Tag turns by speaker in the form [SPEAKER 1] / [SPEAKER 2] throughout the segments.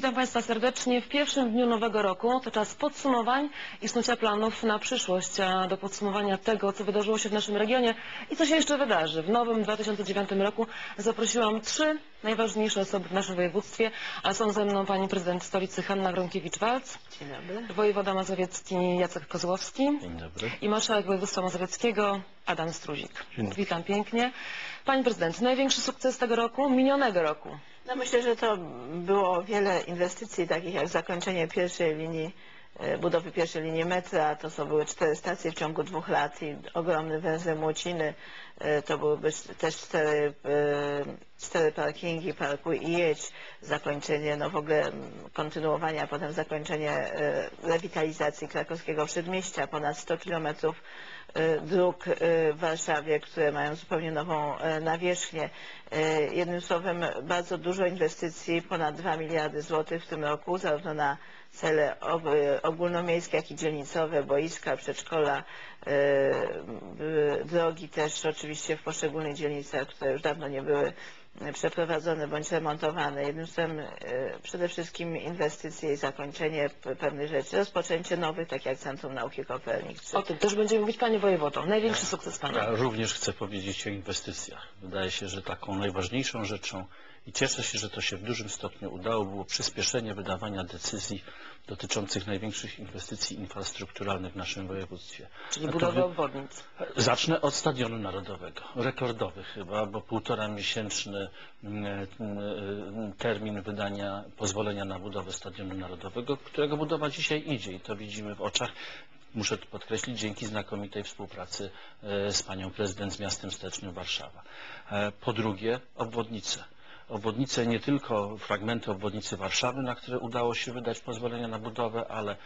[SPEAKER 1] Witam Państwa serdecznie. W pierwszym dniu nowego roku to czas podsumowań i snucia planów na przyszłość, a do podsumowania tego, co wydarzyło się w naszym regionie i co się jeszcze wydarzy. W nowym 2009 roku zaprosiłam trzy najważniejsze osoby w naszym województwie, a są ze mną pani prezydent stolicy Hanna Gronkiewicz-Walc,
[SPEAKER 2] Dzień dobry.
[SPEAKER 1] wojewoda mazowiecki Jacek Kozłowski
[SPEAKER 3] Dzień dobry.
[SPEAKER 1] i marszałek województwa mazowieckiego Adam Struzik.
[SPEAKER 3] Dzień dobry.
[SPEAKER 1] Witam pięknie. Pani prezydent, największy sukces tego roku, minionego roku.
[SPEAKER 2] No myślę, że to było wiele inwestycji, takich jak zakończenie pierwszej linii, e, budowy pierwszej linii metra, to są były cztery stacje w ciągu dwóch lat i ogromny węzeł Młociny, E, to byłyby też cztery, e, cztery parkingi, parkuj i jedź, zakończenie, no w ogóle kontynuowania, potem zakończenie rewitalizacji krakowskiego przedmieścia, ponad 100 kilometrów dróg e, w Warszawie, które mają zupełnie nową e, nawierzchnię. E, Jednym słowem bardzo dużo inwestycji, ponad 2 miliardy złotych w tym roku, zarówno na cele e, ogólnomiejskie, jak i dzielnicowe, boiska, przedszkola, e, drogi też oczywiście w poszczególnych dzielnicach, które już dawno nie były e, przeprowadzone bądź remontowane. Jednym słowem e, przede wszystkim inwestycje i zakończenie pewnych rzeczy, rozpoczęcie nowych, tak jak Centrum Nauki Kopernik.
[SPEAKER 1] O tym też będziemy mówić, panie wojewodo. Największy sukces pana.
[SPEAKER 3] Ja również chcę powiedzieć o inwestycjach. Wydaje się, że taką najważniejszą rzeczą i cieszę się, że to się w dużym stopniu udało, było przyspieszenie wydawania decyzji dotyczących największych inwestycji infrastrukturalnych w naszym województwie.
[SPEAKER 1] Czyli
[SPEAKER 3] A to
[SPEAKER 1] budowę
[SPEAKER 3] wy-
[SPEAKER 1] obwodnic.
[SPEAKER 3] Zacznę od Stadionu Narodowego. Rekordowy chyba, bo półtora miesięczny termin wydania pozwolenia na budowę Stadionu Narodowego, którego budowa dzisiaj idzie i to widzimy w oczach. Muszę tu podkreślić, dzięki znakomitej współpracy e, z panią prezydent, z miastem stołecznym Warszawa. E, Po drugie, obwodnice. Obwodnice, nie tylko fragmenty obwodnicy Warszawy, na które udało się wydać pozwolenia na budowę, ale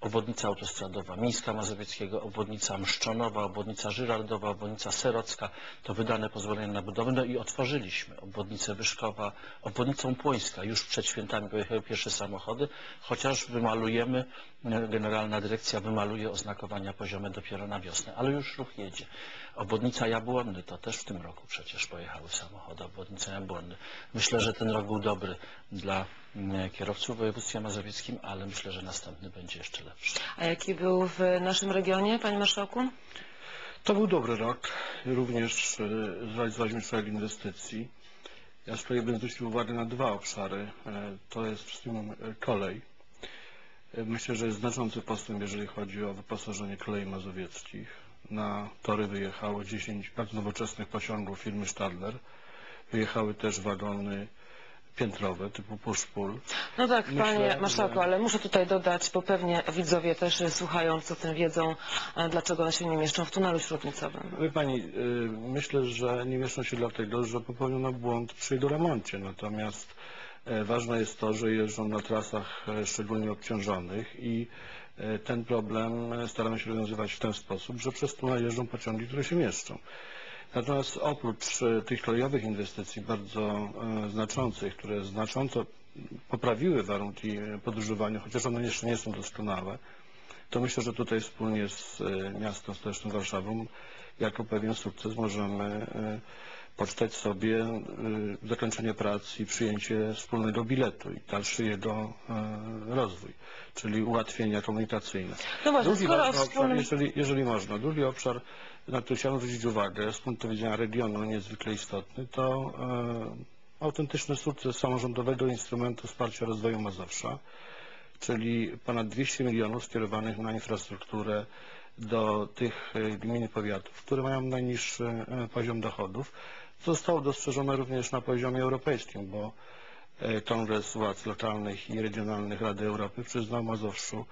[SPEAKER 3] obwodnica autostradowa Mińska Mazowieckiego, obwodnica Mszczonowa, obwodnica Żyrardowa, obwodnica Serocka, to wydane pozwolenia na budowę. No i otworzyliśmy obwodnicę Wyszkowa, obwodnicą Płońska. Już przed świętami pojechały pierwsze samochody, chociaż wymalujemy, Generalna Dyrekcja wymaluje oznakowania poziome dopiero na wiosnę, ale już ruch jedzie. Obwodnica Jabłonny, to też w tym roku przecież pojechały samochody, obwodnica Jabłonny. Myślę, że ten rok był dobry dla kierowców w województwie mazowieckim, ale myślę, że następny będzie jeszcze lepszy.
[SPEAKER 1] A jaki był w naszym regionie, panie marszałku?
[SPEAKER 4] To był dobry rok. Również e, zrealizowaliśmy szereg inwestycji. Ja z kolei bym zwrócił uwagę na dwa obszary. E, To jest przede wszystkim e, kolej. E, Myślę, że jest znaczący postęp, jeżeli chodzi o wyposażenie kolei mazowieckich. Na tory wyjechało 10 bardzo nowoczesnych pociągów firmy Stadler. Wyjechały też wagony piętrowe typu push-pull.
[SPEAKER 1] No tak,
[SPEAKER 4] Myślę,
[SPEAKER 1] panie marszałku,
[SPEAKER 4] że-
[SPEAKER 1] ale muszę tutaj dodać, bo pewnie widzowie też słuchając o tym wiedzą, e, dlaczego one się nie mieszczą w tunelu śródnicowym.
[SPEAKER 4] Wie Pani, y, myślę, że nie mieszczą się dlatego, że popełniono błąd przy jego remoncie. Natomiast e, ważne jest to, że jeżdżą na trasach e, szczególnie obciążonych i ten problem staramy się rozwiązywać w ten sposób, że przez tunel jeżdżą pociągi, które się mieszczą. Natomiast oprócz e, tych kolejowych inwestycji bardzo e, znaczących, które znacząco poprawiły warunki e, podróżowania, chociaż one jeszcze nie są doskonałe, to myślę, że tutaj wspólnie z miastem stołecznym Warszawą jako pewien sukces możemy poczytać sobie e, zakończenie prac i przyjęcie wspólnego biletu i dalszy jego e, rozwój, czyli ułatwienia komunikacyjne.
[SPEAKER 1] No właśnie,
[SPEAKER 4] Drugi
[SPEAKER 1] skoro
[SPEAKER 4] ważny obszar,
[SPEAKER 1] wspólnym...
[SPEAKER 4] jeżeli, jeżeli można, drugi obszar, na który chciałem zwrócić uwagę, z punktu widzenia regionu niezwykle istotny, to e, autentyczny sukces samorządowego instrumentu wsparcia rozwoju Mazowsza, czyli ponad 200 milionów skierowanych na infrastrukturę do tych e, gmin i powiatów, które mają najniższy e, poziom dochodów. Zostało dostrzeżone również na poziomie europejskim, bo e, Kongres Władz Lokalnych i Regionalnych Rady Europy przyznał Mazowszu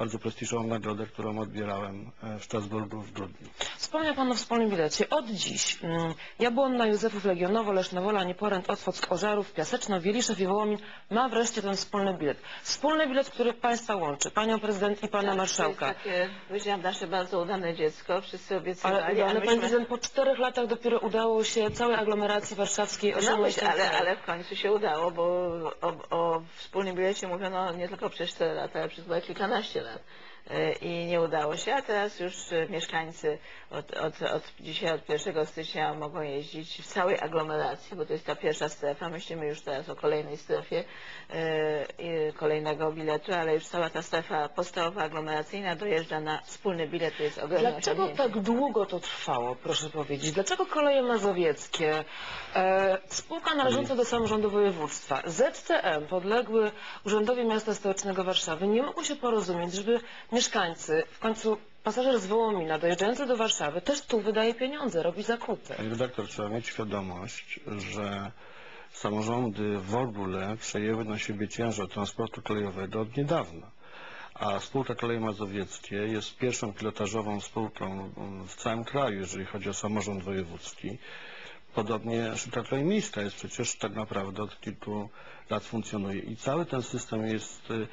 [SPEAKER 4] bardzo prestiżową nagrodę, którą odbierałem e, w Strasburgu w grudniu.
[SPEAKER 1] Wspomniał Pan o wspólnym bilecie. Od dziś mm, Jabłonna, Józefów, Legionowo, Leszna Wola, Nieporęt, Otwock, Ożarów, Piaseczno, Wieliszew i Wołomin ma wreszcie ten wspólny bilet. Wspólny bilet, który Państwa łączy, Panią Prezydent i Pana
[SPEAKER 2] Tak,
[SPEAKER 1] Marszałka.
[SPEAKER 2] To jest takie, powiedziałam, nasze bardzo udane dziecko. Wszyscy obiecywali,
[SPEAKER 1] Ale, Pani
[SPEAKER 2] myśmy...
[SPEAKER 1] Prezydent, po czterech latach dopiero udało się całej aglomeracji warszawskiej
[SPEAKER 2] No
[SPEAKER 1] osiągnąć ten
[SPEAKER 2] ale, ale w końcu się udało, bo o, o wspólnym bilecie mówiono nie tylko przez 4 lata, ale przez kilkanaście lat. E, i nie udało się, a teraz już e, mieszkańcy od, od, od dzisiaj, od 1 stycznia mogą jeździć w całej aglomeracji, bo to jest ta pierwsza strefa. Myślimy już teraz o kolejnej strefie i kolejnego biletu, ale już cała ta strefa podstawowa aglomeracyjna dojeżdża na wspólny bilet, to jest ogromne
[SPEAKER 1] Dlaczego tak długo to trwało, proszę powiedzieć? Dlaczego koleje mazowieckie, e, spółka należąca do samorządu województwa, ZTM, podległy Urzędowi Miasta Stołecznego Warszawy, nie mogły się porozumieć, żeby mieszkańcy, w końcu pasażer z Wołomina dojeżdżający do Warszawy też tu wydaje pieniądze, robi zakupy.
[SPEAKER 4] Pani redaktor, trzeba mieć świadomość, że samorządy w ogóle przejęły na siebie ciężar transportu kolejowego od niedawna. A spółka Koleje Mazowieckie jest pierwszą pilotażową spółką w całym kraju, jeżeli chodzi o samorząd wojewódzki. Podobnie Szybka Kolej Miejska jest przecież tak naprawdę od kilku lat funkcjonuje i cały ten system jest y,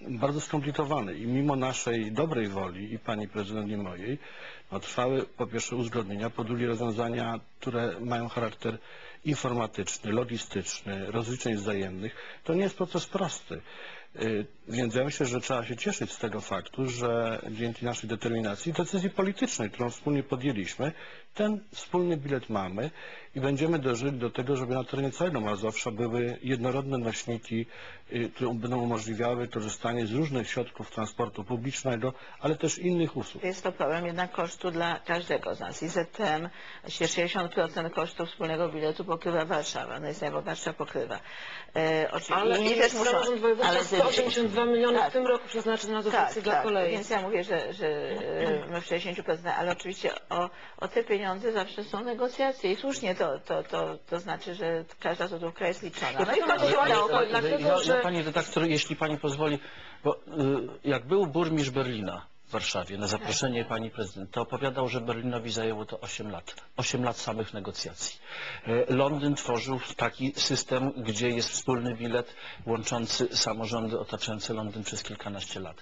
[SPEAKER 4] bardzo skomplikowany i mimo naszej dobrej woli i pani prezydent i mojej, no, trwały po pierwsze uzgodnienia, po drugie rozwiązania, które mają charakter informatyczny, logistyczny, rozliczeń wzajemnych. To nie jest proces prosty. Y, Więc ja myślę, że trzeba się cieszyć z tego faktu, że dzięki naszej determinacji, decyzji politycznej, którą wspólnie podjęliśmy, ten wspólny bilet mamy i będziemy dążyli do tego, żeby na terenie całego Mazowsza były jednorodne nośniki, y, które będą umożliwiały korzystanie z różnych środków transportu publicznego, ale też innych usług.
[SPEAKER 2] Jest to problem jednak kosztu dla każdego z nas. I się 60% kosztów wspólnego biletu pokrywa Warszawa, no jest najbogatsza pokrywa. E, oczywiście
[SPEAKER 1] Ale
[SPEAKER 2] inni też muszą,
[SPEAKER 1] samorząd województwa
[SPEAKER 2] ale
[SPEAKER 1] 182 miliony
[SPEAKER 2] Tak.
[SPEAKER 1] w tym roku przeznaczy na
[SPEAKER 2] tak,
[SPEAKER 1] dotacje dla
[SPEAKER 2] tak,
[SPEAKER 1] kolei.
[SPEAKER 2] więc ja mówię, że, że my w 60%, ale oczywiście o, o te pieniądze zawsze są negocjacje i słusznie to, to, to, to znaczy, że każda złotówka jest liczona. No i się udało
[SPEAKER 3] ja,
[SPEAKER 1] że-
[SPEAKER 3] ja, pani redaktor, jeśli pani pozwoli, bo y, jak był burmistrz Berlina w Warszawie na zaproszenie pani prezydent, to opowiadał, że Berlinowi zajęło to 8 lat. 8 lat samych negocjacji. Y, Londyn tworzył taki system, gdzie jest wspólny bilet łączący samorządy otaczające Londyn przez kilkanaście lat.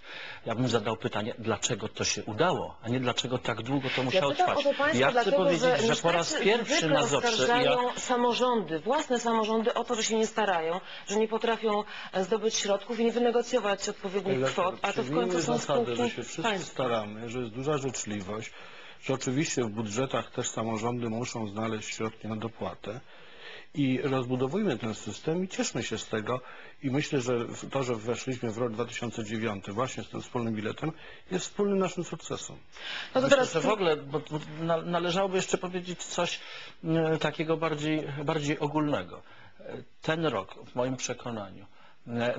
[SPEAKER 3] Ja bym zadał pytanie, dlaczego to się udało, a nie dlaczego tak długo to musiało
[SPEAKER 1] pytam
[SPEAKER 3] trwać.
[SPEAKER 1] o to Państwa
[SPEAKER 3] ja chcę
[SPEAKER 1] dlatego,
[SPEAKER 3] powiedzieć,
[SPEAKER 1] że,
[SPEAKER 3] że po raz pierwszy na Zawsze ja
[SPEAKER 1] samorządy, własne samorządy o to, że się nie starają, że nie potrafią e, zdobyć środków i nie wynegocjować odpowiednich kwot, a to w końcu są
[SPEAKER 4] zasadę,
[SPEAKER 1] spółki
[SPEAKER 4] się staramy, że jest duża życzliwość, że oczywiście w budżetach też samorządy muszą znaleźć środki na dopłatę i rozbudowujmy ten system i cieszmy się z tego i myślę, że to, że weszliśmy w rok 2009 właśnie z tym wspólnym biletem jest wspólnym naszym sukcesem.
[SPEAKER 1] No to
[SPEAKER 3] Myślę,
[SPEAKER 1] teraz
[SPEAKER 3] że w ogóle bo, bo na- należałoby jeszcze powiedzieć coś e, takiego bardziej, bardziej ogólnego. E, Ten rok, w moim przekonaniu,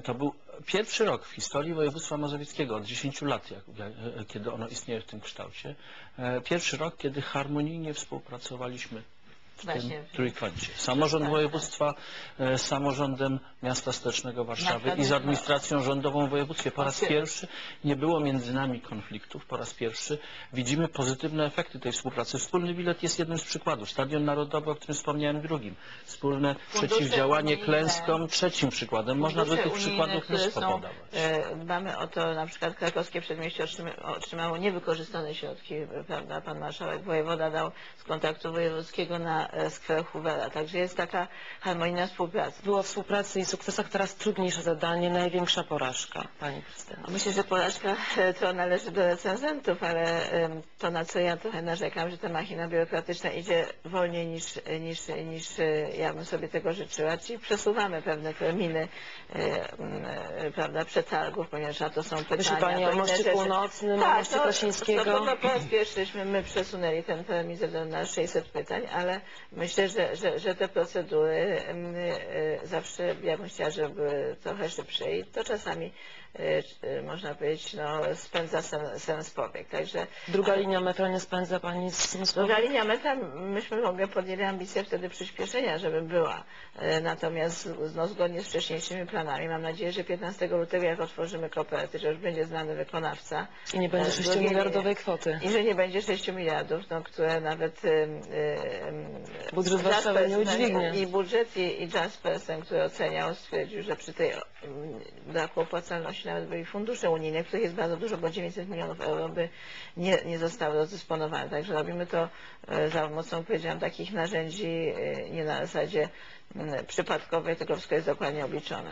[SPEAKER 3] to był pierwszy rok w historii województwa mazowieckiego od 10 lat, jak, e, kiedy ono istnieje w tym kształcie. e, Pierwszy rok, kiedy harmonijnie współpracowaliśmy w tym trójkącie. Samorząd
[SPEAKER 2] Tak,
[SPEAKER 3] województwa e, z samorządem miasta stołecznego Warszawy i z administracją rządową w województwie. Po raz pierwszy nie było między nami konfliktów. Po raz pierwszy widzimy pozytywne efekty tej współpracy. Wspólny bilet jest jednym z przykładów. Stadion Narodowy, o którym wspomniałem, drugim. Wspólne
[SPEAKER 2] Fundusze
[SPEAKER 3] przeciwdziałanie
[SPEAKER 2] unijne.
[SPEAKER 3] klęskom, trzecim przykładem. Można by tych przykładów mnóstwo podawać.
[SPEAKER 2] e, Dbamy o to, na przykład krakowskie przedmieście otrzyma- otrzymało niewykorzystane środki, prawda, pan marszałek wojewoda dał z kontaktu wojewódzkiego na e, skwer Hoovera, także jest taka harmonijna współpraca.
[SPEAKER 1] Było współpracy i sukcesach, teraz trudniejsze zadanie, największa porażka, pani prezydent.
[SPEAKER 2] Myślę, że porażka e, to należy do recenzentów, ale to na co ja trochę narzekam, że ta machina biurokratyczna idzie wolniej niż, niż, niż e, ja bym sobie tego życzyła, czyli przesuwamy pewne terminy e, e, prawda, przetargów, ponieważ na to są pytania.
[SPEAKER 1] Myśli pani o Moście. Północnym, o
[SPEAKER 2] Tak,
[SPEAKER 1] Moście
[SPEAKER 2] to-
[SPEAKER 1] Krasińskiego?
[SPEAKER 2] Raz pierwszyśmy my przesunęli ten termin ze względu na 600 pytań, ale myślę, że, że, że te procedury em, e, zawsze ja bym chciała, żeby były trochę szybsze i to czasami można powiedzieć, no, spędza sen, sens powiek. Także
[SPEAKER 1] Druga linia metra nie spędza pani z tym
[SPEAKER 2] Druga linia metra, myśmy w ogóle podjęli ambicję wtedy przyspieszenia, żeby była. E, Natomiast no, zgodnie z wcześniejszymi planami, mam nadzieję, że 15 lutego, jak otworzymy koperty, że już będzie znany wykonawca.
[SPEAKER 1] I nie będzie
[SPEAKER 2] E,
[SPEAKER 1] 6
[SPEAKER 2] drugiej
[SPEAKER 1] miliardowej kwoty.
[SPEAKER 2] I że nie będzie 6 miliardów, no, które nawet
[SPEAKER 1] Budżet Warszawy nie udźwignie.
[SPEAKER 2] I budżet i, i który oceniał, stwierdził, że przy tej braku opłacalności nawet byli fundusze unijne, których jest bardzo dużo, bo 900 milionów euro by nie, nie zostały rozdysponowane. Także robimy to e, za pomocą, powiedziałam, takich narzędzi, e, nie na zasadzie przypadkowej, tylko wszystko jest dokładnie obliczone.